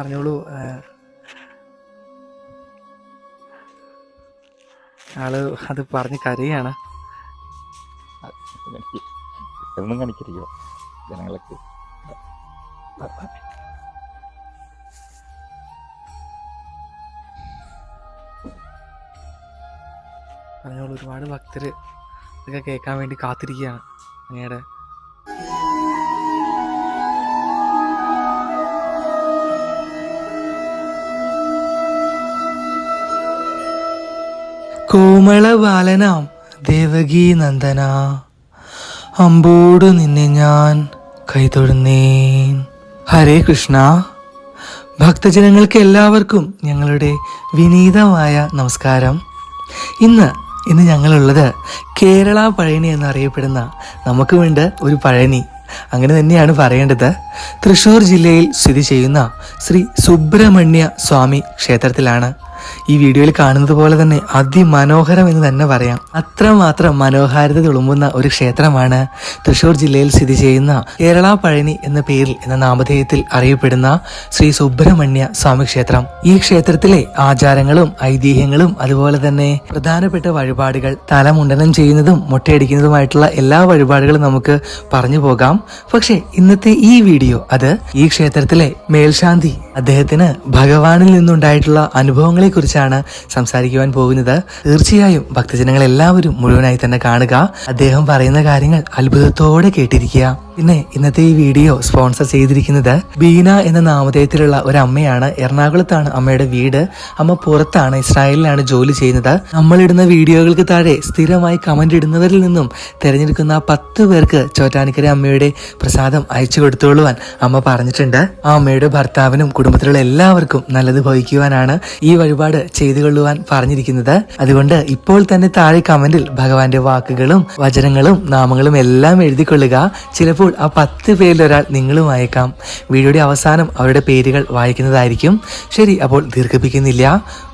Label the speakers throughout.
Speaker 1: പറഞ്ഞോളൂ. ആൾ അത് പറഞ്ഞ് കരയാണ്.
Speaker 2: എന്നും കാണിക്കറിയോ ജനങ്ങളൊക്കെ.
Speaker 1: പറഞ്ഞോളൂ ഒരുപാട് ഭക്തര് ഇതൊക്കെ കേൾക്കാൻ വേണ്ടി കാത്തിരിക്കുകയാണ് അങ്ങയുടെ കോമള ബാലനാം ദേവകീ നന്ദന അമ്പോട് നിന്നെ ഞാൻ കൈതൊഴുന്നേൻ. ഹരേ കൃഷ്ണ. ഭക്തജനങ്ങൾക്ക് എല്ലാവർക്കും ഞങ്ങളുടെ വിനീതമായ നമസ്കാരം. ഇന്ന് ഇന്ന് ഞങ്ങളുള്ളത് കേരള പഴനി എന്നറിയപ്പെടുന്ന നമുക്ക് വേണ്ട ഒരു പഴനി. അങ്ങനെ തന്നെയാണ് പറയേണ്ടത്. തൃശ്ശൂർ ജില്ലയിൽ സ്ഥിതി ചെയ്യുന്ന ശ്രീ സുബ്രഹ്മണ്യ സ്വാമി ക്ഷേത്രത്തിലാണ് ഈ വീഡിയോയിൽ കാണുന്നത് പോലെ തന്നെ അതിമനോഹരം എന്ന് തന്നെ പറയാം. അത്രമാത്രം മനോഹാരിത തുളുമ്പുന്ന ഒരു ക്ഷേത്രമാണ് തൃശൂർ ജില്ലയിൽ സ്ഥിതി ചെയ്യുന്ന കേരള പഴനി എന്ന പേരിൽ എന്ന നാമധേയത്തിൽ അറിയപ്പെടുന്ന ശ്രീ സുബ്രഹ്മണ്യ സ്വാമി ക്ഷേത്രം. ഈ ക്ഷേത്രത്തിലെ ആചാരങ്ങളും ഐതിഹ്യങ്ങളും അതുപോലെ തന്നെ പ്രധാനപ്പെട്ട വഴിപാടുകൾ തലമുണ്ടനം ചെയ്യുന്നതും മുട്ടയടിക്കുന്നതുമായിട്ടുള്ള എല്ലാ വഴിപാടുകളും നമുക്ക് പറഞ്ഞു പോകാം. പക്ഷേ ഇന്നത്തെ ഈ വീഡിയോ അത് ഈ ക്ഷേത്രത്തിലെ മേൽശാന്തി അദ്ദേഹത്തിന് ഭഗവാനിൽ നിന്നുണ്ടായിട്ടുള്ള അനുഭവങ്ങളെക്കുറിച്ചാണ് സംസാരിക്കുവാൻ പോകുന്നത്. തീർച്ചയായും ഭക്തജനങ്ങൾ എല്ലാവരും മുഴുവനായി തന്നെ കാണുക. അദ്ദേഹം പറയുന്ന കാര്യങ്ങൾ അത്ഭുതത്തോടെ കേട്ടിരിക്കുക. പിന്നെ ഇന്നത്തെ ഈ വീഡിയോ സ്പോൺസർ ചെയ്തിരിക്കുന്നത് ബീന എന്ന നാമധേയത്തിലുള്ള ഒരു അമ്മയാണ് എറണാകുളത്താണ് അമ്മയുടെ വീട്. അമ്മ പുറത്താണ് ഇസ്രായേലിലാണ് ജോലി ചെയ്യുന്നത്. നമ്മളിടുന്ന വീഡിയോകൾക്ക് താഴെ സ്ഥിരമായി കമന്റ് ഇടുന്നവരിൽ നിന്നും തിരഞ്ഞെടുക്കുന്ന പത്ത് പേർക്ക് ചോറ്റാനിക്കര അമ്മയുടെ പ്രസാദം അയച്ചു കൊടുത്തോളുവാൻ അമ്മ പറഞ്ഞിട്ടുണ്ട്. ആ അമ്മയുടെ ഭർത്താവിനും കുടുംബത്തിലുള്ള എല്ലാവർക്കും നല്ലത് ഭവിക്കുവാനാണ് ഈ വഴിപാട് ചെയ്തു കൊള്ളുവാൻ പറഞ്ഞിരിക്കുന്നത്. അതുകൊണ്ട് ഇപ്പോൾ തന്നെ താഴെ കമന്റിൽ ഭഗവാന്റെ വാക്കുകളും വചനങ്ങളും നാമങ്ങളും എല്ലാം എഴുതിക്കൊള്ളുക. ചിലപ്പോൾ ആ പത്ത് പേരിലൊരാൾ ഒരാൾ നിങ്ങളും വായിക്കാം വീഡിയോയുടെ അവസാനം അവരുടെ പേരുകൾ വായിക്കുന്നതായിരിക്കും. ശരി അപ്പോൾ ദീർഘിപ്പിക്കുന്നില്ല.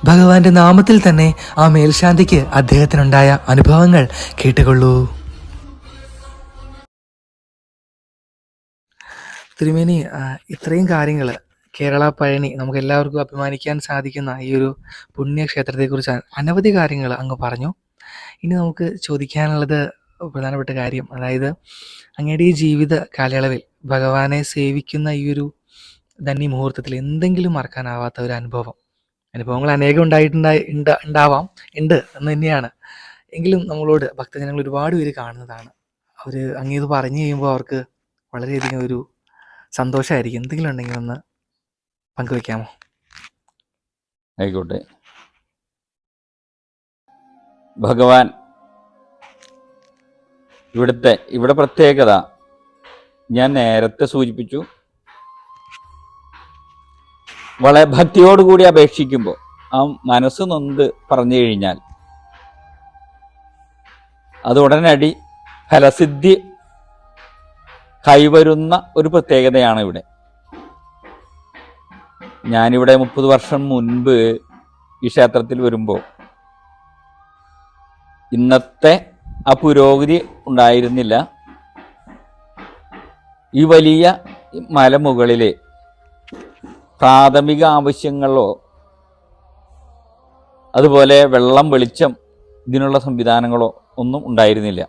Speaker 1: ഭഗവാന്റെ നാമത്തിൽ തന്നെ ആ മേൽശാന്തിക്ക് അദ്ദേഹത്തിനുണ്ടായ അനുഭവങ്ങൾ കേട്ടുകൊള്ളൂ. തിരുമേനി ഇത്രയും കാര്യങ്ങൾ കേരള പഴനി നമുക്ക് എല്ലാവർക്കും അഭിമാനിക്കാൻ സാധിക്കുന്ന ഈ ഒരു പുണ്യക്ഷേത്രത്തെക്കുറിച്ച് അനവധി കാര്യങ്ങൾ അങ്ങ് പറഞ്ഞു. ഇനി നമുക്ക് ചോദിക്കാനുള്ളത് പ്രധാനപ്പെട്ട കാര്യം. അതായത് അങ്ങയുടെ ഈ ജീവിത കാലയളവിൽ ഭഗവാനെ സേവിക്കുന്ന ഈ ഒരു ധന്യ മുഹൂർത്തത്തിൽ എന്തെങ്കിലും മറക്കാനാവാത്ത ഒരു അനുഭവം. അനുഭവങ്ങൾ അനേകം ഉണ്ടായിട്ടുണ്ടായി ഉണ്ടാവാം ഉണ്ട് എന്ന് തന്നെയാണ്. എങ്കിലും നമ്മളോട് ഭക്തജനങ്ങൾ ഒരുപാട് പേര് കാണുന്നതാണ്. അവർ അങ്ങേത് പറഞ്ഞു കഴിയുമ്പോൾ അവർക്ക് വളരെയധികം ഒരു സന്തോഷമായിരിക്കും. എന്തെങ്കിലും ഉണ്ടെങ്കിൽ ഒന്ന് പങ്കുവെക്കാമോ
Speaker 2: ആയിക്കോട്ടെ. ഭഗവാൻ ഇവിടുത്തെ ഇവിടെ പ്രത്യേകത ഞാൻ നേരത്തെ സൂചിപ്പിച്ചു. വളരെ ഭക്തിയോടുകൂടി അപേക്ഷിക്കുമ്പോൾ ആ മനസ്സ് നൊന്ത് പറഞ്ഞു കഴിഞ്ഞാൽ അത് ഉടനടി ഫലസിദ്ധി കൈവരുന്ന ഒരു പ്രത്യേകതയാണ് ഇവിടെ. ഞാനിവിടെ മുപ്പത് വർഷം മുൻപ് ഈ ക്ഷേത്രത്തിൽ വരുമ്പോൾ ഇന്നത്തെ ആ പുരോഗതി ഉണ്ടായിരുന്നില്ല. ഈ വലിയ മലമുകളിലെ പ്രാഥമിക ആവശ്യങ്ങളോ അതുപോലെ വെള്ളം വെളിച്ചം ഇതിനുള്ള സംവിധാനങ്ങളോ ഒന്നും ഉണ്ടായിരുന്നില്ല.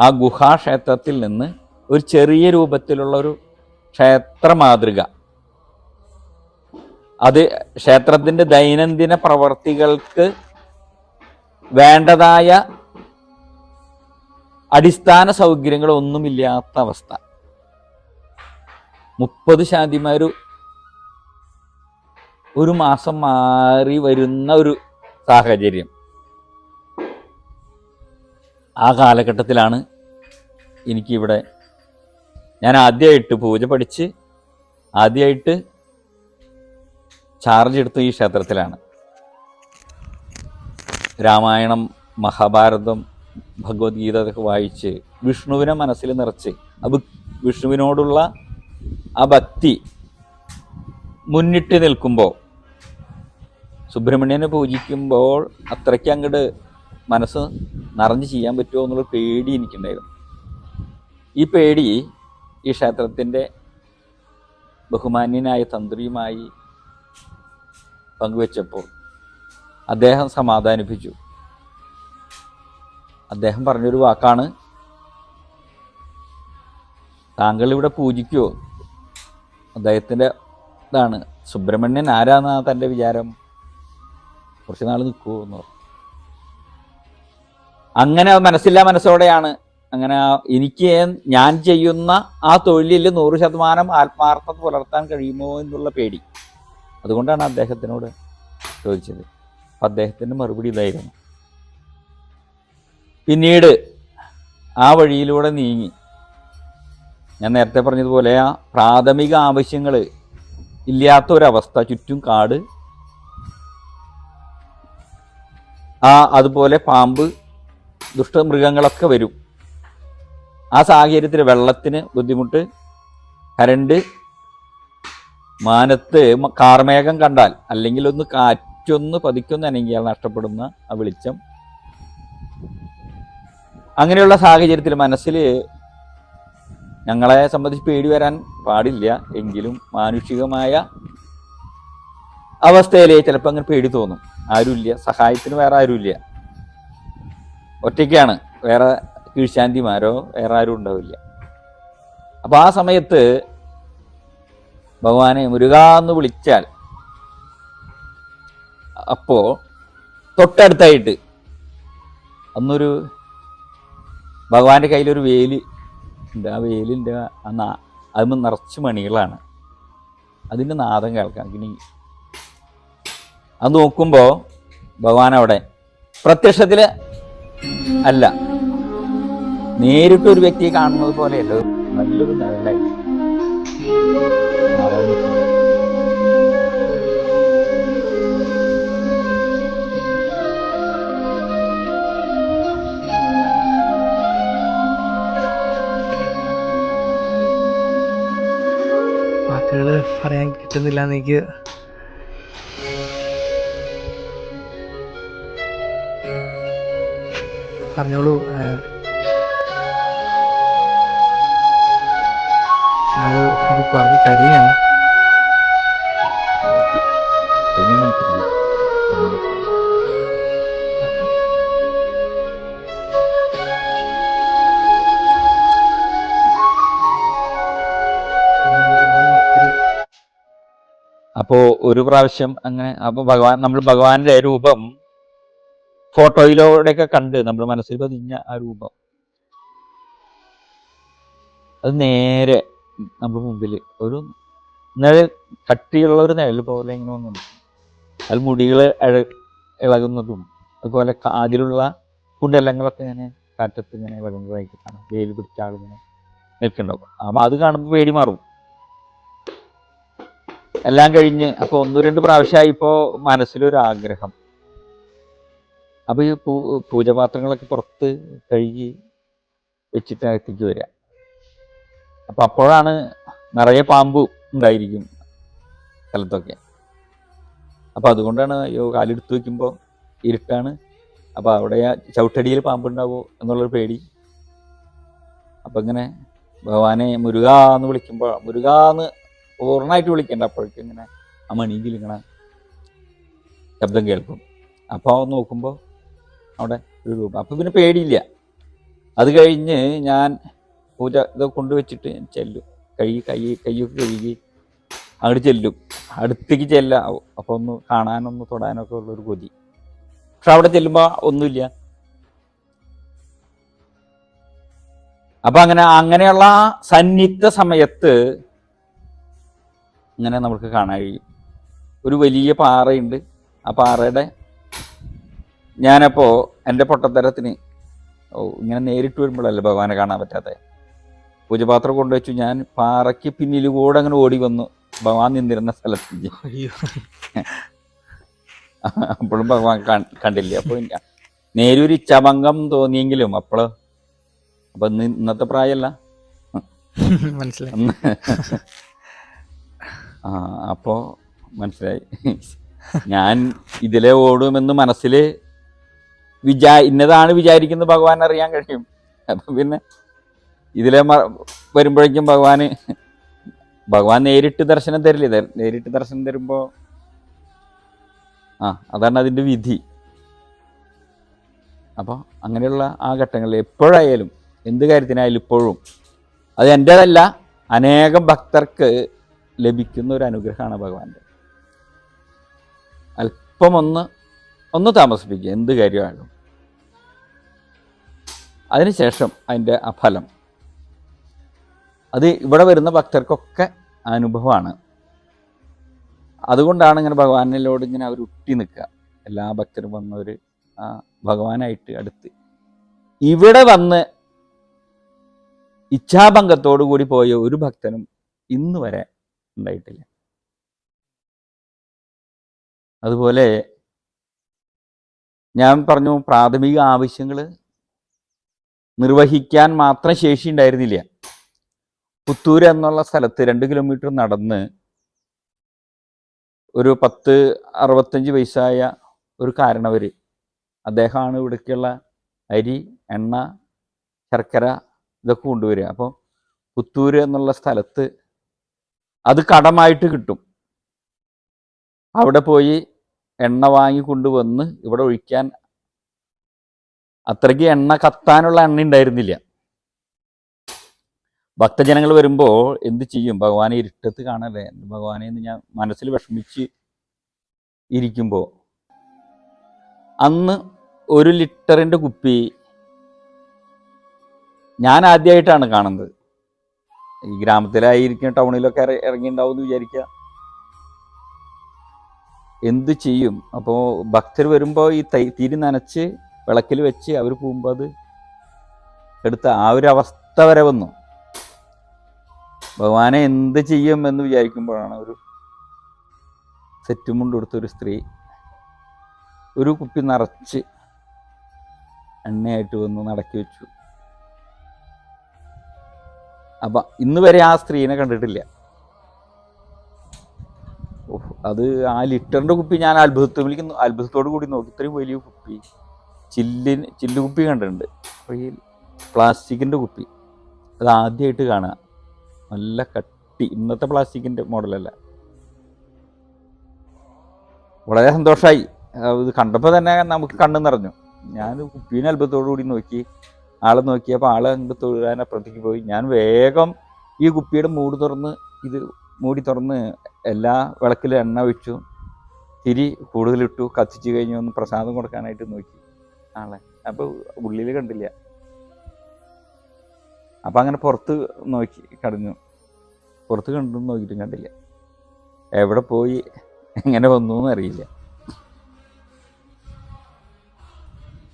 Speaker 2: ആ ഗുഹാക്ഷേത്രത്തിൽ നിന്ന് ഒരു ചെറിയ രൂപത്തിലുള്ള ഒരു ക്ഷേത്ര മാതൃക. അത് ക്ഷേത്രത്തിന്റെ ദൈനംദിന പ്രവർത്തികൾക്ക് വേണ്ടതായ അടിസ്ഥാന സൗകര്യങ്ങളൊന്നുമില്ലാത്ത അവസ്ഥ. മുപ്പത് ശാന്തിമാർ ഒരു മാസം മാറി വരുന്ന ഒരു സാഹചര്യം. ആ കാലഘട്ടത്തിലാണ് എനിക്കിവിടെ ഞാൻ ആദ്യമായിട്ട് പൂജ പഠിച്ച് ആദ്യമായിട്ട് ചാർജ് എടുത്ത ഈ ക്ഷേത്രത്തിലാണ്. രാമായണം മഹാഭാരതം ഭഗവത്ഗീത വായിച്ച് വിഷ്ണുവിനെ മനസ്സിൽ നിറച്ച്. അത് വിഷ്ണുവിനോടുള്ള ആ ഭക്തി മുന്നിട്ട് നിൽക്കുമ്പോൾ സുബ്രഹ്മണ്യനെ പൂജിക്കുമ്പോൾ അത്രയ്ക്ക് അങ്ങോട്ട് മനസ്സ് നിറഞ്ഞ് ചെയ്യാൻ പറ്റുമോ എന്നുള്ള പേടി എനിക്കുണ്ടായിരുന്നു. ഈ പേടി ഈ ക്ഷേത്രത്തിന്റെ ബഹുമാന്യനായ തന്ത്രിയുമായി പങ്കുവച്ചപ്പോൾ അദ്ദേഹം സമാധാനിപ്പിച്ചു. അദ്ദേഹം പറഞ്ഞൊരു വാക്കാണ്. താങ്കൾ ഇവിടെ പൂജിക്കുമോ അദ്ദേഹത്തിന്റെ ഇതാണ്. സുബ്രഹ്മണ്യൻ ആരാന്നാ തന്റെ വിചാരം? കുറച്ച് നാൾ നിൽക്കുമോ എന്ന് പറഞ്ഞു. അങ്ങനെ മനസ്സില്ലാ മനസ്സോടെയാണ് അങ്ങനെ എനിക്ക് ഞാൻ ചെയ്യുന്ന ആ തൊഴിലിൽ നൂറ് ശതമാനം ആത്മാർത്ഥത പുലർത്താൻ കഴിയുമോ എന്നുള്ള പേടി. അതുകൊണ്ടാണ് അദ്ദേഹത്തിനോട് ചോദിച്ചത്. അപ്പം അദ്ദേഹത്തിന്റെ മറുപടി ഇതായിരുന്നു. പിന്നീട് ആ വഴിയിലൂടെ നീങ്ങി. ഞാൻ നേരത്തെ പറഞ്ഞതുപോലെ ആ പ്രാഥമിക ആവശ്യങ്ങൾ ഇല്ലാത്ത ഒരവസ്ഥ ചുറ്റും കാട് ആ അതുപോലെ പാമ്പ് ദുഷ്ടമൃഗങ്ങളൊക്കെ വരും. ആ സാഹചര്യത്തിൽ വെള്ളത്തിന് ബുദ്ധിമുട്ട് കരണ്ട് മാനത്ത് കാർമേഘം കണ്ടാൽ അല്ലെങ്കിൽ ഒന്ന് കാറ്റൊന്ന് പതിക്കൊന്ന് അനങ്ങിയാൽ നഷ്ടപ്പെടുന്ന ആ വെളിച്ചം. അങ്ങനെയുള്ള സാഹചര്യത്തിൽ മനസ്സിൽ ഞങ്ങളെ സംബന്ധിച്ച് പേടി വരാൻ പാടില്ല. എങ്കിലും മാനുഷികമായ അവസ്ഥയിൽ ചിലപ്പോൾ അങ്ങനെ പേടി തോന്നും. ആരുമില്ല. സഹായത്തിന് വേറെ ആരുമില്ല. ഒറ്റയ്ക്കാണ്. വേറെ കീഴ്ശാന്തിമാരോ വേറെ ആരും ഉണ്ടാവില്ല. അപ്പോൾ ആ സമയത്ത് ഭഗവാനെ മുരുക എന്ന് വിളിച്ചാൽ അപ്പോൾ തൊട്ടടുത്തായിട്ട് അന്നൊരു ഭഗവാന്റെ കയ്യിലൊരു വേലി ഉണ്ട്. ആ വേലിന്റെ ആ നാ അതിന് നിറച്ച് മണികളാണ്. അതിന്റെ നാദം കേൾക്കാം. ഇനി അത് നോക്കുമ്പോൾ ഭഗവാൻ അവിടെ പ്രത്യക്ഷത്തിൽ അല്ല. നേരിട്ട് ഒരു വ്യക്തിയെ കാണുന്നത് പോലെയല്ല. നല്ലൊരു നിഴലായി.
Speaker 1: പറയാൻ കിട്ടുന്നില്ല എനിക്ക് പറഞ്ഞോളൂ. അത് പറഞ്ഞ് കരയാണ്
Speaker 2: അപ്പോ ഒരു പ്രാവശ്യം അങ്ങനെ അപ്പോൾ ഭഗവാൻ നമ്മൾ ഭഗവാന്റെ രൂപം ഫോട്ടോയിലൂടെയൊക്കെ കണ്ട് നമ്മൾ മനസ്സിൽ പതിഞ്ഞ ആ രൂപം. അത് നേരെ നമ്മുടെ മുമ്പിൽ ഒരു നിഴൽ കട്ടിയുള്ള ഒരു നിഴൽ പോലെ ഇങ്ങനെ ഒന്നും അത് മുടികൾ ഇളകുന്നതും അതുപോലെ കാതിലുള്ള കുണ്ടലങ്ങളൊക്കെ ഇങ്ങനെ കാറ്റത്ത് ഇങ്ങനെ ഇളകുന്നതായിട്ട് കാണാം. വെയിൽ പിടിച്ച ആളിങ്ങനെ നിൽക്കുന്നുണ്ടാവും. അപ്പം അത് കാണുമ്പോൾ പേടി മാറും. എല്ലാം കഴിഞ്ഞ് അപ്പോൾ ഒന്ന് രണ്ട് പ്രാവശ്യമായിപ്പോൾ മനസ്സിലൊരു ആഗ്രഹം അപ്പോൾ ഈ പൂ പൂജപാത്രങ്ങളൊക്കെ പുറത്ത് കഴുകി വെച്ചിട്ട് അകത്തേക്ക് വരിക അപ്പോൾ അപ്പോഴാണ് നിറയെ പാമ്പ് ഉണ്ടായിരിക്കും സ്ഥലത്തൊക്കെ. അപ്പോൾ അതുകൊണ്ടാണ് അയ്യോ കാലെടുത്ത് വയ്ക്കുമ്പോൾ ഇരുട്ടാണ്. അപ്പോൾ അവിടെ ചവിട്ടടിയിൽ പാമ്പുണ്ടാവോ എന്നുള്ളൊരു പേടി. അപ്പം ഇങ്ങനെ ഭഗവാനെ മുരുക എന്ന് വിളിക്കുമ്പോൾ മുരുക എന്ന് പൂർണമായിട്ട് വിളിക്കണ്ട അപ്പോഴേക്കും ഇങ്ങനെ ആ മണിയിൽ ഇങ്ങനെ ശബ്ദം കേൾക്കും. അപ്പോൾ നോക്കുമ്പോൾ അവിടെ ഒരു രൂപം അപ്പം പിന്നെ പേടിയില്ല. അത് കഴിഞ്ഞ് ഞാൻ പൂജ ഇത് കൊണ്ടുവച്ചിട്ട് ചെല്ലും. കഴുകി കൈ കൈയൊക്കെ കഴുകി അങ്ങോട്ട് ചെല്ലും. അടുത്തേക്ക് ചെല്ല. അപ്പോൾ ഒന്ന് കാണാനൊന്ന് തൊടാനൊക്കെ ഉള്ളൊരു കൊതി. പക്ഷെ അവിടെ ചെല്ലുമ്പോൾ ഒന്നുമില്ല. അപ്പം അങ്ങനെ അങ്ങനെയുള്ള സന്നിഗ്ധ സമയത്ത് ഇങ്ങനെ നമുക്ക് കാണാൻ കഴിയും. ഒരു വലിയ പാറയുണ്ട്. ആ പാറയുടെ ഞാനപ്പോൾ എന്റെ പൊട്ടത്തരത്തിന് ഓ ഇങ്ങനെ നേരിട്ട് വരുമ്പോഴല്ലേ ഭഗവാനെ കാണാൻ പറ്റാത്ത? പൂജപാത്രം കൊണ്ടുവച്ചു. ഞാൻ പാറയ്ക്ക് പിന്നിലൂടെ അങ്ങനെ ഓടി വന്നു. ഭഗവാൻ നിന്നിരുന്ന സ്ഥലത്ത് അപ്പോഴും ഭഗവാൻ കണ്ടില്ല? അപ്പോൾ നേരൊരു ചമങ്കം തോന്നിയെങ്കിലും അപ്പോൾ അപ്പം ഇന്നത്തെ പ്രായമല്ല
Speaker 1: മനസ്സിലായി.
Speaker 2: അപ്പോൾ മനസ്സിലായി. ഞാൻ ഇതിലെ ഓടുമെന്ന് മനസ്സിൽ വിചാ ഇന്നതാണ് വിചാരിക്കുന്നത് ഭഗവാൻ അറിയാൻ കഴിയും. അപ്പം പിന്നെ ഇതിലെ വരുമ്പോഴേക്കും ഭഗവാന് ഭഗവാൻ നേരിട്ട് ദർശനം തരില്ലേ? നേരിട്ട് ദർശനം തരുമ്പോ ആ അതാണ് അതിന്റെ വിധി. അപ്പോൾ അങ്ങനെയുള്ള ആ ഘട്ടങ്ങളിൽ എപ്പോഴായാലും എന്ത് കാര്യത്തിനായാലും ഇപ്പോഴും അത് എന്റേതല്ല അനേകം ഭക്തർക്ക് ലഭിക്കുന്ന ഒരു അനുഗ്രഹമാണ് ഭഗവാന്റെ. അല്പം ഒന്ന് ഒന്ന് താമസിപ്പിക്കുക എന്ത് കാര്യമായാലും. അതിനുശേഷം അതിന്റെ ആ ഫലം. അത് ഇവിടെ വരുന്ന ഭക്തർക്കൊക്കെ അനുഭവമാണ്. അതുകൊണ്ടാണ് ഇങ്ങനെ ഭഗവാനിലോട് ഇങ്ങനെ അവർ ഉട്ടി നിൽക്കുക. എല്ലാ ഭക്തരും വന്നവർ ആ ഭഗവാനായിട്ട് അടുത്ത്. ഇവിടെ വന്ന് ഇച്ഛാഭംഗത്തോടു കൂടി പോയ ഒരു ഭക്തനും ഇന്ന് വരെ ഉണ്ടായിട്ടില്ല. അതുപോലെ ഞാൻ പറഞ്ഞു പ്രാഥമിക ആവശ്യങ്ങൾ നിർവഹിക്കാൻ മാത്രം ശേഷി ഉണ്ടായിരുന്നില്ല. പുത്തൂർ എന്നുള്ള സ്ഥലത്ത് രണ്ട് കിലോമീറ്റർ നടന്ന് ഒരു പത്ത് അറുപത്തഞ്ച് വയസ്സായ ഒരു കാരണവർ അദ്ദേഹമാണ് ഇവിടേക്കുള്ള അരി എണ്ണ ശർക്കര ഇതൊക്കെ കൊണ്ടുവരിക. അപ്പോൾ പുത്തൂർ എന്നുള്ള സ്ഥലത്ത് അത് കടമായിട്ട് കിട്ടും. അവിടെ പോയി എണ്ണ വാങ്ങി കൊണ്ടുവന്ന് ഇവിടെ ഒഴിക്കാൻ അത്രയ്ക്ക് എണ്ണ കത്താനുള്ള എണ്ണ ഉണ്ടായിരുന്നില്ല. ഭക്തജനങ്ങൾ വരുമ്പോൾ എന്ത് ചെയ്യും? ഭഗവാനെ ഇരുട്ടത്ത് കാണല്ലേ? ഭഗവാനെ എന്ന് ഞാൻ മനസ്സിൽ വിഷമിച്ച് ഇരിക്കുമ്പോൾ അന്ന് ഒരു ലിറ്ററിന്റെ കുപ്പി ഞാൻ ആദ്യമായിട്ടാണ് കാണുന്നത്. ഈ ഗ്രാമത്തിലായിരിക്കും ടൗണിലൊക്കെ ഇറങ്ങി ഇറങ്ങിയിട്ടുണ്ടാവും എന്ന് വിചാരിക്കുക എന്ത് ചെയ്യും? അപ്പോൾ ഭക്തർ വരുമ്പോൾ ഈ തൈ തിരി നനച്ച് വിളക്കിൽ വെച്ച് അവർ പോകുമ്പോൾ അത് എടുത്ത ആ ഒരു അവസ്ഥ വരെ വന്നു. ഭഗവാനെ എന്ത് ചെയ്യും എന്ന് വിചാരിക്കുമ്പോഴാണ് ഒരു സെറ്റുമുണ്ട് കൊടുത്തൊരു സ്ത്രീ. ഒരു കുപ്പി നിറച്ച് എണ്ണയായിട്ട് വന്ന് നടക്കി വെച്ചു. അപ്പൊ ഇന്ന് വരെ ആ സ്ത്രീനെ കണ്ടിട്ടില്ല. അത് ആ ലിറ്ററിന്റെ കുപ്പി ഞാൻ അത്ഭുതത്തിൽ അത്ഭുതത്തോടു കൂടി നോക്കി ഇത്രയും വലിയ കുപ്പി. ചില്ലിന് ചില്ല് കുപ്പി കണ്ടിട്ടുണ്ട്. അപ്പോൾ ഈ പ്ലാസ്റ്റിക്കിന്റെ കുപ്പി. അത് ആദ്യമായിട്ട് കാണുക. നല്ല കട്ടി. ഇന്നത്തെ പ്ലാസ്റ്റിക്കിന്റെ മോഡലല്ല. വളരെ സന്തോഷമായി ഇത് കണ്ടപ്പോൾ തന്നെ നമുക്ക് കണ്ണു നിറഞ്ഞു. ഞാൻ കുപ്പീനെ അത്ഭുതത്തോടു കൂടി നോക്കി. ആളെ നോക്കിയപ്പോൾ ആളെ അങ്ങോട്ട് തൊഴുകാൻ അപ്പുറത്തേക്ക് പോയി. ഞാൻ വേഗം ഈ കുപ്പിയുടെ മൂടി തുറന്ന് ഇത് മൂടി തുറന്ന് എല്ലാ വിളക്കിലും എണ്ണ ഒഴിച്ചു. തിരി കൂടുതലിട്ടു. കത്തിച്ചു കഴിഞ്ഞു ഒന്ന് പ്രസാദം കൊടുക്കാനായിട്ട് നോക്കി ആളെ. അപ്പോൾ ഉള്ളിൽ കണ്ടില്ല. അപ്പം അങ്ങനെ പുറത്ത് നോക്കി കടഞ്ഞു പുറത്ത് കണ്ടു നോക്കിയിട്ടും കണ്ടില്ല. എവിടെ പോയി? എങ്ങനെ വന്നു എന്നറിയില്ല.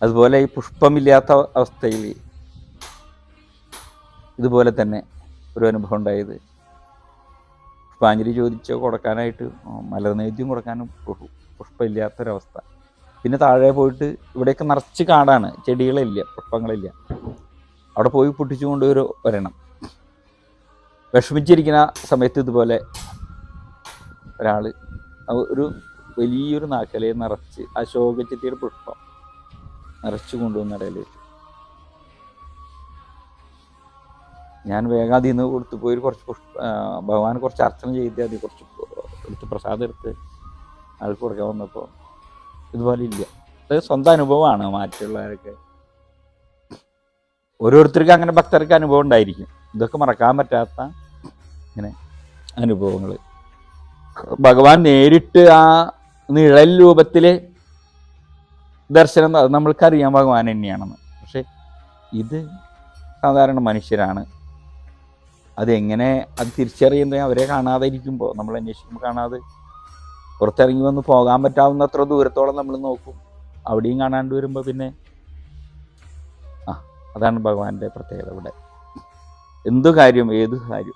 Speaker 2: അതുപോലെ ഈ പുഷ്പമില്ലാത്ത അവസ്ഥയിൽ ഇതുപോലെ തന്നെ ഒരു അനുഭവം ഉണ്ടായത്. പുഷ്പാഞ്ജലി ചോദിച്ച് കൊടുക്കാനായിട്ട് മലർനേദ്യം കൊടുക്കാനും പുഷ്- പുഷ്പമില്ലാത്തൊരവസ്ഥ. പിന്നെ താഴെ പോയിട്ട് ഇവിടെയൊക്കെ നിറച്ച് കാടാണ്. ചെടികളില്ല പുഷ്പങ്ങളില്ല. അവിടെ പോയി പൊട്ടിച്ചു കൊണ്ടുവരു വരണം വിഷമിച്ചിരിക്കുന്ന സമയത്ത് ഇതുപോലെ ഒരാൾ ഒരു വലിയൊരു നാക്കലയെ നിറച്ച് അശോകച്ചെത്തിയുടെ പുഷ്പം നിറച്ചു കൊണ്ടുവന്ന് ഇടയിൽ ഞാൻ വേഗാതി നിന്ന് കൊടുത്തു പോയി കുറച്ച് ഭഗവാൻ കുറച്ച് അർച്ചന ചെയ്ത് അത് കുറച്ച് എടുത്ത് പ്രസാദം എടുത്ത് ആൾക്ക് കൊടുക്കാൻ വന്നപ്പോൾ ഇതുപോലെ ഇല്ല. അത് സ്വന്തം അനുഭവമാണ് മാറ്റുള്ളവരൊക്കെ ഓരോരുത്തർക്കും അങ്ങനെ ഭക്തർക്ക് അനുഭവം ഉണ്ടായിരിക്കും. ഇതൊക്കെ മറക്കാൻ പറ്റാത്ത ഇങ്ങനെ അനുഭവങ്ങൾ ഭഗവാൻ നേരിട്ട് ആ നിഴൽ രൂപത്തിൽ ദർശനം നമ്മൾക്ക് അറിയാൻ ഭഗവാൻ തന്നെയാണെന്ന്. പക്ഷെ ഇത് സാധാരണ മനുഷ്യരാണ്. അതെങ്ങനെ അത് തിരിച്ചറിയുന്നത് അവരെ കാണാതെ ഇരിക്കുമ്പോൾ നമ്മൾ അന്വേഷിക്കുമ്പോൾ കാണാതെ പുറത്തിറങ്ങി വന്ന് പോകാൻ പറ്റാവുന്ന അത്ര ദൂരത്തോളം നമ്മൾ നോക്കും. അവിടെയും കാണാണ്ട് വരുമ്പോൾ പിന്നെ ആ അതാണ് ഭഗവാന്റെ പ്രത്യേകത ഇവിടെ. എന്തു കാര്യം ഏത് കാര്യം?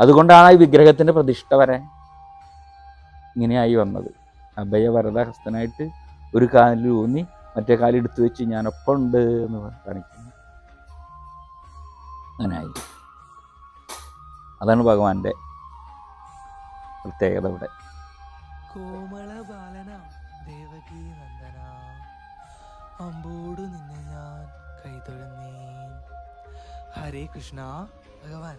Speaker 2: അതുകൊണ്ടാണ് ഈ വിഗ്രഹത്തിന്റെ പ്രതിഷ്ഠ വരെ ഇങ്ങനെയായി വന്നത്. അഭയവരദഹസ്തനായിട്ട് ഒരു കാലിൽ ഊന്നി മറ്റേ കാലിൽ എടുത്തു വെച്ച് ഞാനൊപ്പം ഉണ്ട് എന്ന് കാണിക്കുന്നു. അങ്ങനായി അതാണ് ഭഗവാന്റെ പ്രത്യേകത ഇവിടെ.
Speaker 1: കോമള അമ്പോടു നിന്നെ ഞാൻ കൈതൊഴുന്നേ ഹരേ കൃഷ്ണ ഭഗവാൻ.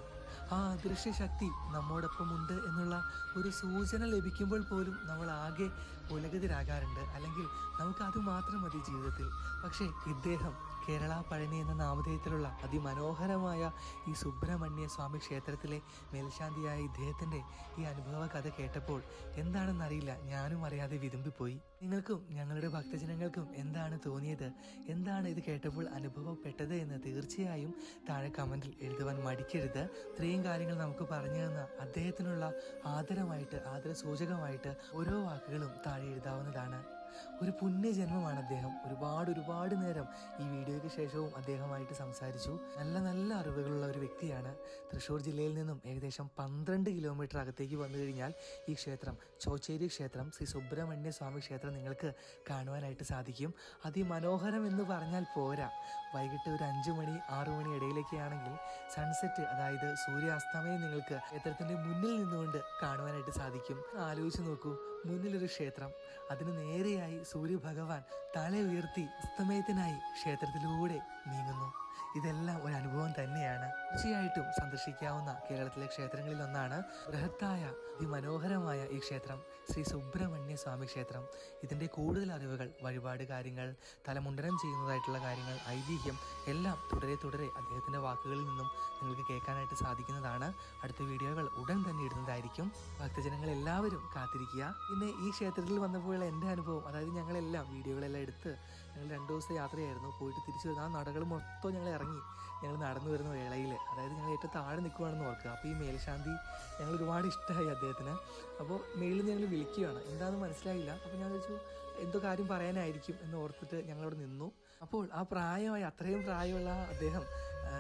Speaker 1: ആ അദൃശ്യ ശക്തി നമ്മോടൊപ്പം ഉണ്ട് എന്നുള്ള ഒരു സൂചന ലഭിക്കുമ്പോൾ പോലും നമ്മൾ ആകെ പുലകതിരാകാറുണ്ട്. അല്ലെങ്കിൽ നമുക്ക് അത് മാത്രം മതി ജീവിതത്തിൽ. പക്ഷേ ഇദ്ദേഹം കേരള പഴനി എന്ന നാമധേയത്തിലുള്ള അതിമനോഹരമായ ഈ സുബ്രഹ്മണ്യ സ്വാമി ക്ഷേത്രത്തിലെ മേൽശാന്തിയായ ഇദ്ദേഹത്തിന്റെ ഈ അനുഭവ കഥ കേട്ടപ്പോൾ എന്താണെന്നറിയില്ല ഞാനും അറിയാതെ വിതുമ്പിപ്പോയി. നിങ്ങൾക്കും ഞങ്ങളുടെ ഭക്തജനങ്ങൾക്കും എന്താണ് തോന്നിയത്? എന്താണ് ഇത് കേട്ടപ്പോൾ അനുഭവപ്പെട്ടത് എന്ന് തീർച്ചയായും താഴെ കമന്റിൽ എഴുതുവാൻ മടിക്കരുത്. ഇത്രയും കാര്യങ്ങൾ നമുക്ക് പറഞ്ഞു തന്ന അദ്ദേഹത്തിനുള്ള ആദരമായിട്ട് ആദരസൂചകമായിട്ട് ഓരോ വാക്കുകളും താഴെ എഴുതാവുന്നതാണ്. ഒരു പുണ്യജന്മമാണ് അദ്ദേഹം. ഒരുപാട് ഒരുപാട് നേരം ഈ വീഡിയോയ്ക്ക് ശേഷവും അദ്ദേഹമായിട്ട് സംസാരിച്ചു. നല്ല നല്ല അറിവുകളുള്ള ഒരു വ്യക്തിയാണ്. തൃശ്ശൂർ ജില്ലയിൽ നിന്നും ഏകദേശം പന്ത്രണ്ട് കിലോമീറ്റർ അകത്തേക്ക് വന്നു കഴിഞ്ഞാൽ ഈ ക്ഷേത്രം ചോച്ചേരി ക്ഷേത്രം ശ്രീ സുബ്രഹ്മണ്യ സ്വാമി ക്ഷേത്രം നിങ്ങൾക്ക് കാണുവാനായിട്ട് സാധിക്കും. അതിമനോഹരം എന്ന് പറഞ്ഞാൽ പോരാ. വൈകിട്ട് ഒരു അഞ്ച് മണി ആറു മണി ഇടയിലൊക്കെ ആണെങ്കിൽ സൺസെറ്റ് അതായത് സൂര്യാസ്തമയം നിങ്ങൾക്ക് ക്ഷേത്രത്തിന്റെ മുന്നിൽ നിന്നുകൊണ്ട് കാണുവാനായിട്ട് സാധിക്കും. ആലോചിച്ച് നോക്കൂ. മുന്നിലൊരു ക്ഷേത്രം. അതിന് നേരെയായി സൂര്യഭഗവാൻ തല ഉയർത്തി അസ്തമയത്തിനായി ക്ഷേത്രത്തിലൂടെ നീങ്ങുന്നു. ഇതെല്ലാം ഒരു അനുഭവം തന്നെയാണ്. തീർച്ചയായിട്ടും സന്ദർശിക്കാവുന്ന കേരളത്തിലെ ക്ഷേത്രങ്ങളിൽ ഒന്നാണ് ബൃഹത്തായ അതിമനോഹരമായ ഈ ക്ഷേത്രം ശ്രീ സുബ്രഹ്മണ്യ സ്വാമി ക്ഷേത്രം. ഇതിന്റെ കൂടുതൽ അറിവുകൾ വഴിപാട് കാര്യങ്ങൾ തലമുണ്ടനം ചെയ്യുന്നതായിട്ടുള്ള കാര്യങ്ങൾ ഐതിഹ്യം എല്ലാം തുടരെ തുടരെ അദ്ദേഹത്തിന്റെ വാക്കുകളിൽ നിന്നും നിങ്ങൾക്ക് കേൾക്കാനായിട്ട് സാധിക്കുന്നതാണ്. അടുത്ത വീഡിയോകൾ ഉടൻ തന്നെ ഇടുന്നതായിരിക്കും. ഭക്തജനങ്ങൾ എല്ലാവരും കാത്തിരിക്കുക. പിന്നെ ഈ ക്ഷേത്രത്തിൽ വന്നപ്പോഴുള്ള എന്റെ അനുഭവം അതായത് ഞങ്ങളെല്ലാം വീഡിയോകളെല്ലാം എടുത്ത് ഞങ്ങൾ രണ്ട് ദിവസത്തെ യാത്രയായിരുന്നു. പോയിട്ട് തിരിച്ചു വരുന്ന ആ നടകൾ മൊത്തം ഞങ്ങൾ ഇറങ്ങി. ഞങ്ങൾ നടന്നു വരുന്ന വേളയിൽ അതായത് ഞങ്ങൾ ഏറ്റവും താഴെ നിൽക്കുവാണെന്ന് ഓർക്കുക. അപ്പോൾ ഈ മേൽശാന്തി ഞങ്ങൾ ഒരുപാട് ഇഷ്ടമായി അദ്ദേഹത്തിന്. അപ്പോൾ മേളിൽ ഞങ്ങൾ വിളിക്കുകയാണ്. എന്താണെന്ന് മനസ്സിലായില്ല. അപ്പോൾ ഞാൻ ചോദിച്ചു എന്തോ കാര്യം പറയാനായിരിക്കും എന്ന് ഓർത്തിട്ട് ഞങ്ങളവിടെ നിന്നു. അപ്പോൾ ആ പ്രായമായി അത്രയും പ്രായമുള്ള അദ്ദേഹം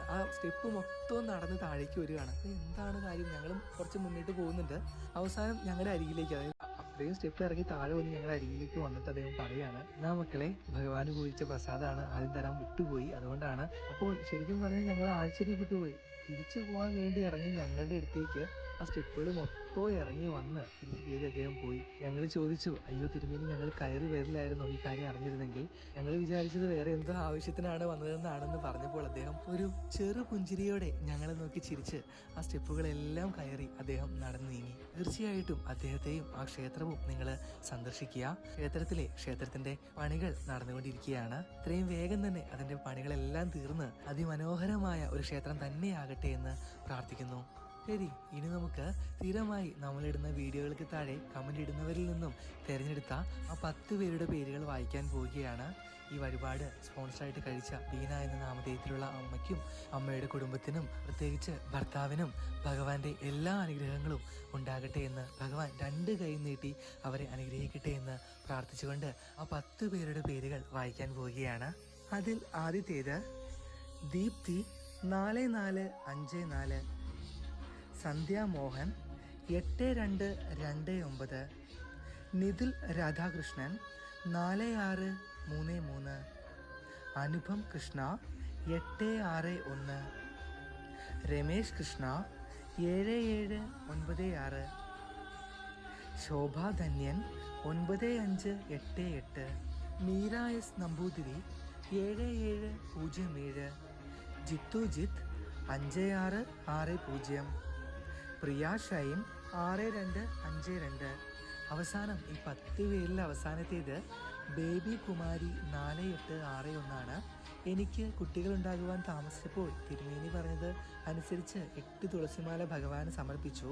Speaker 1: ആ, സ്റ്റെപ്പ് മൊത്തം നടന്ന് താഴേക്ക് വരികയാണ്. അപ്പോൾ എന്താണ് കാര്യം? ഞങ്ങളും കുറച്ച് മുന്നിട്ട് പോകുന്നുണ്ട്. അവസാനം ഞങ്ങളുടെ അരികിലേക്ക് അതായത് അത്രയും സ്റ്റെപ്പ് ഇറങ്ങി താഴെ വന്ന് ഞങ്ങളുടെ അരികിലേക്ക് വന്നിട്ട് അദ്ദേഹം പറയാണ് എന്നാ മക്കളെ ഭഗവാന് പൂജിച്ച പ്രസാദമാണ് ആദ്യം തരാൻ വിട്ടുപോയി. അതുകൊണ്ടാണ്. അപ്പോൾ ശരിക്കും പറഞ്ഞാൽ ഞങ്ങൾ ആശ്ചര്യപ്പെട്ടു പോയി. തിരിച്ചു പോകാൻ വേണ്ടി ഇറങ്ങി ഞങ്ങളുടെ അടുത്തേക്ക് ആ സ്റ്റെപ്പുകൾ മൊത്തം ഇറങ്ങി വന്ന് കയറി അദ്ദേഹം പോയി. ഞങ്ങൾ ചോദിച്ചു അയ്യോ തിരുമേനി ഞങ്ങൾ കയറി വരില്ലായിരുന്നു ഈ കാര്യം അറിഞ്ഞിരുന്നെങ്കിൽ? ഞങ്ങൾ വിചാരിച്ചത് വേറെ എന്തോ ആവശ്യത്തിനാണ് വന്നതെന്നാണെന്ന് പറഞ്ഞപ്പോൾ അദ്ദേഹം ഒരു ചെറു പുഞ്ചിരിയോടെ ഞങ്ങളെ നോക്കി ചിരിച്ച് ആ സ്റ്റെപ്പുകളെല്ലാം കയറി അദ്ദേഹം നടന്നു നീങ്ങി. തീർച്ചയായിട്ടും അദ്ദേഹത്തെയും ആ ക്ഷേത്രവും നിങ്ങൾ സന്ദർശിക്കുക. ക്ഷേത്രത്തിലെ ക്ഷേത്രത്തിന്റെ പണികൾ നടന്നുകൊണ്ടിരിക്കുകയാണ്. ഇത്രയും വേഗം തന്നെ അതിന്റെ പണികളെല്ലാം തീർന്ന് അതിമനോഹരമായ ഒരു ക്ഷേത്രം തന്നെയാകട്ടെ എന്ന് പ്രാർത്ഥിക്കുന്നു. ശരി ഇനി നമുക്ക് സ്ഥിരമായി നമ്മളിടുന്ന വീഡിയോകൾക്ക് താഴെ കമന്റ് ഇടുന്നവരിൽ നിന്നും തിരഞ്ഞെടുത്ത ആ പത്ത് പേരുടെ പേരുകൾ വായിക്കാൻ പോവുകയാണ്. ഈ വഴിപാട് സ്പോൺസറായിട്ട് കഴിച്ച ബീന എന്ന നാമധേയത്തിലുള്ള അമ്മയ്ക്കും അമ്മയുടെ കുടുംബത്തിനും പ്രത്യേകിച്ച് ഭർത്താവിനും ഭഗവാന്റെ എല്ലാ അനുഗ്രഹങ്ങളും ഉണ്ടാകട്ടെ എന്ന് ഭഗവാൻ രണ്ട് കൈ നീട്ടി അവരെ അനുഗ്രഹിക്കട്ടെ എന്ന് പ്രാർത്ഥിച്ചുകൊണ്ട് ആ പത്ത് പേരുടെ പേരുകൾ വായിക്കാൻ പോവുകയാണ്. അതിൽ ആദ്യത്തേത് ദീപ്തി നാല് നാല് അഞ്ച് നാല് സന്ധ്യ മോഹൻ എട്ട് രണ്ട് രണ്ട് ഒമ്പത് നിതിൽ രാധാകൃഷ്ണൻ നാല് ആറ് മൂന്ന് മൂന്ന് അനുപം കൃഷ്ണ എട്ട് ആറ് ഒന്ന് രമേശ് കൃഷ്ണ ഏഴ് ഏഴ് ഒൻപത് ആറ് ശോഭ ധന്യൻ ഒൻപത് അഞ്ച് എട്ട് എട്ട് മീര എസ് നമ്പൂതിരി ഏഴ് ഏഴ് പൂജ്യം ഏഴ് ജിത്തു ജിത്ത് അഞ്ച് ആറ് ആറ് പൂജ്യം. പ്രിയ ഷൈൻ ആറ് രണ്ട് അഞ്ച് രണ്ട്. അവസാനം ഈ പത്ത് പേരിൽ അവസാനത്തേത് ബേബി കുമാരി നാല് എട്ട് ആറ് ഒന്നാണ്. എനിക്ക് കുട്ടികളുണ്ടാകുവാൻ താമസിച്ചപ്പോൾ തിരുമേനി പറഞ്ഞത് അനുസരിച്ച് എട്ട് തുളസിമാല ഭഗവാന് സമർപ്പിച്ചു.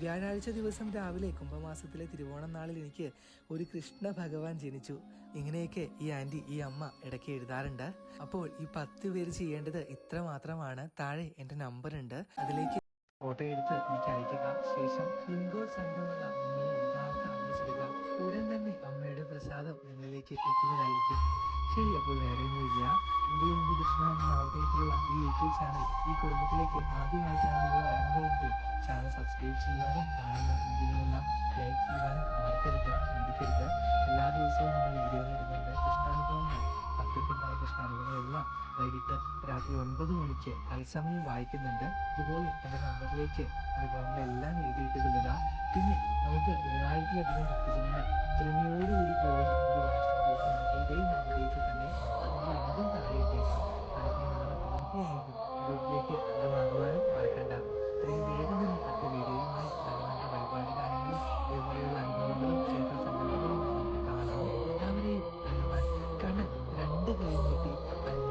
Speaker 1: വ്യാഴാഴ്ച ദിവസം രാവിലെ കുംഭമാസത്തിലെ തിരുവോണം നാളിൽ എനിക്ക് ഒരു കൃഷ്ണ ഭഗവാൻ ജനിച്ചു. ഇങ്ങനെയൊക്കെ ഈ ആന്റി ഈ അമ്മ ഇടയ്ക്ക് എഴുതാറുണ്ട്. അപ്പോൾ ഈ പത്ത് പേര് ചെയ്യേണ്ടത് ഇത്ര മാത്രമാണ് താഴെ എന്റെ നമ്പറുണ്ട്. അതിലേക്ക് ഫോട്ടോ എടുത്ത് എനിക്ക് അയക്കുക ശേഷം ഹിന്ദു സംഘമുള്ള നിങ്ങളുടെ യഥാർത്ഥ ഇടുക ഉടൻ തന്നെ അമ്മയുടെ പ്രസാദം നിങ്ങളിലേക്ക് എത്തിക്കുന്നതായിരിക്കും. ശരി അപ്പോൾ വേറെ ഒന്നുമില്ല ഇന്ത്യൻ കൃഷ്ണ നാമത്തേക്കുള്ള ഈ യൂട്യൂബ് ചാനൽ ഈ കുടുംബത്തിലേക്ക് ആദ്യമായിട്ടാണ് വരുന്നതെങ്കിൽ ചാനൽ സബ്സ്ക്രൈബ് ചെയ്യാനും കാണുന്ന വീഡിയോകളെല്ലാം ലൈക്ക് ചെയ്യാനും മറക്കരുത് ചിന്തിക്കരുത് എല്ലാ ദിവസവും നമ്മൾ വീഡിയോ വരുന്നുണ്ട് കൃഷ്ണാനുഭവങ്ങൾ കുട്ടിപ്പിള്ളായ കൃഷ്ണനുള്ള വൈകിട്ട് രാത്രി ഒൻപത് മണിക്ക് തത്സമയം വായിക്കുന്നുണ്ട്. ഇതുപോലെ എന്റെ നമ്പറിലേക്ക് അതുപോലെ എല്ലാം എഴുതിയിട്ട് പിന്നെ നമുക്ക് ഏഴായിരത്തിലധികം ഭക്തജനങ്ങൾ തിരുമയോടുകൂടി പോകുന്ന അനുഭവങ്ങളും ക്ഷേത്ര സംഘടനകളും കാണാം എല്ലാവരെയും കണ്ണൻ bug bug